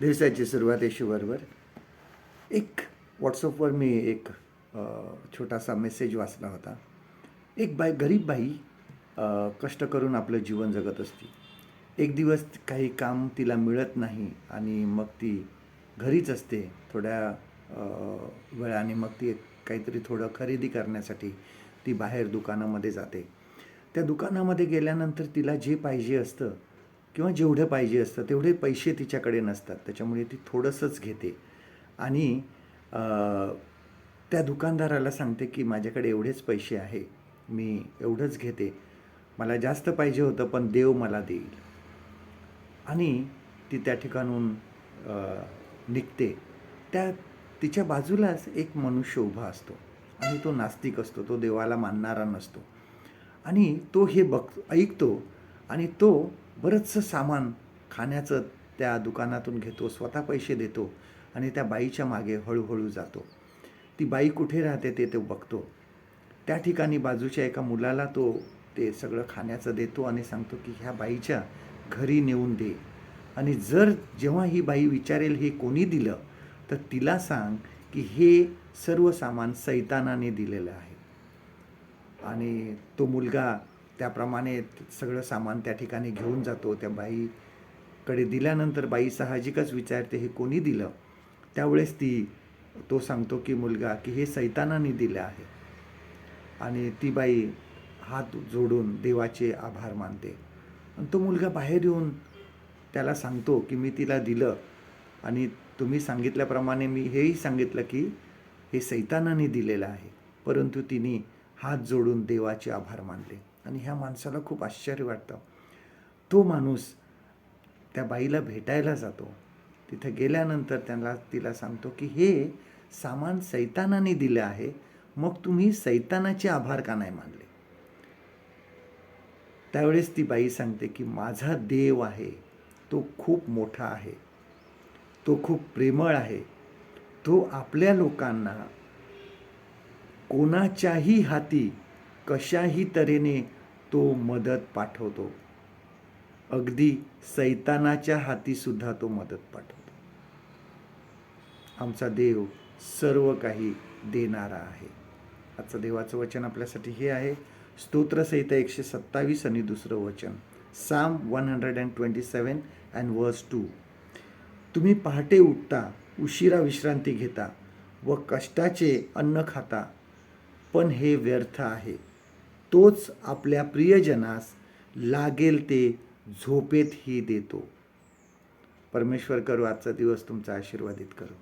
दिवसाची सुरुवात येशूबरोबर एक व्हॉट्सअपवर मी एक छोटासा मेसेज वाचला होता. एक बाई गरीब बाई कष्ट करून आपलं जीवन जगत असते. एक दिवस काही काम तिला मिळत नाही आणि मग ती घरीच असते. थोड्या वेळाने मग ती काहीतरी थोडं खरेदी करण्यासाठी ती बाहेर दुकानामध्ये जाते. त्या दुकानामध्ये गेल्यानंतर तिला जे पाहिजे असतं किंवा जेवढं पाहिजे असतं तेवढे पैसे तिच्याकडे नसतात. त्याच्यामुळे ती थोडंसंच घेते. आणि त्या दुकानदाराला सांगते की माझ्याकडे एवढेच पैसे आहे मी एवढंच घेते. मला जास्त पाहिजे होतं पण देव मला देईल. आणि ती त्या ठिकाणून निघते. त्या तिच्या बाजूलाच एक मनुष्य उभा असतो. आणि तो नास्तिक असतो तो देवाला मानणारा नसतो. आणि तो हे बघ ऐकतो. आणि तो बरंचसं सामान खाण्याचं त्या दुकानातून घेतो स्वतः पैसे देतो आणि त्या बाईच्या मागे हळूहळू जातो. ती बाई कुठे राहते ते तो बघतो. त्या ठिकाणी बाजूच्या एका मुलाला तो ते सगळं खाण्याचं देतो आणि सांगतो की ह्या बाईच्या घरी नेऊन दे. आणि जर जेव्हा ही बाई विचारेल हे कोणी दिलं तर तिला सांग की हे सर्व सामान सैतानाने दिलेलं आहे. आणि तो मुलगा त्याप्रमाणे सगळं सामान त्या ठिकाणी घेऊन जातो. त्या बाईकडे दिल्यानंतर बाई साहजिकच विचारते हे कोणी दिलं? त्यावेळेस ती तो सांगतो की मुलगा की हे सैतानाने दिलं आहे. आणि ती बाई हात जोडून देवाचे आभार मानते. आणि तो मुलगा बाहेर येऊन त्याला सांगतो की मी तिला दिलं. आणि तुम्ही सांगितल्याप्रमाणे मी हेही सांगितलं की हे सैतानाने दिलेलं आहे. परंतु तिने हात जोडून देवाचे आभार मानले. आणि ह्या माणसाला खूप आश्चर्य वाटतं. तो माणूस त्या बाईला भेटायला जातो. तिथे गेल्यानंतर त्यांना तिला सांगतो की हे सामान सैतानाने दिलं आहे मग तुम्ही सैतानाचे आभार का नाही मानले? त्यावेळेस ती बाई सांगते की माझा देव आहे तो खूप मोठा आहे तो खूप प्रेमळ आहे तो आपल्या लोकांना कोणाच्याही हाती कशाही तऱ्हेने तो मदत पाठवतो. अगदी सैतानाच्या हाती सुद्धा तो मदत पाठवतो. आमचा देव सर्व काही देणारा आहे. आजचं देवाचं वचन आपल्यासाठी हे आहे. स्तोत्रसहिता एकशे सत्तावीस आणि दुसरं वचन. Psalm one hundred and twenty seven and verse two. तुम्ही पहाटे उठता उशिरा विश्रांती घेता व कष्टाचे अन्न खाता पण हे व्यर्थ आहे. तोच आपल्या प्रियजनास लागेल ते झोपेतही देतो. परमेश्वर करू आजचा दिवस तुमचा आशीर्वादित करू.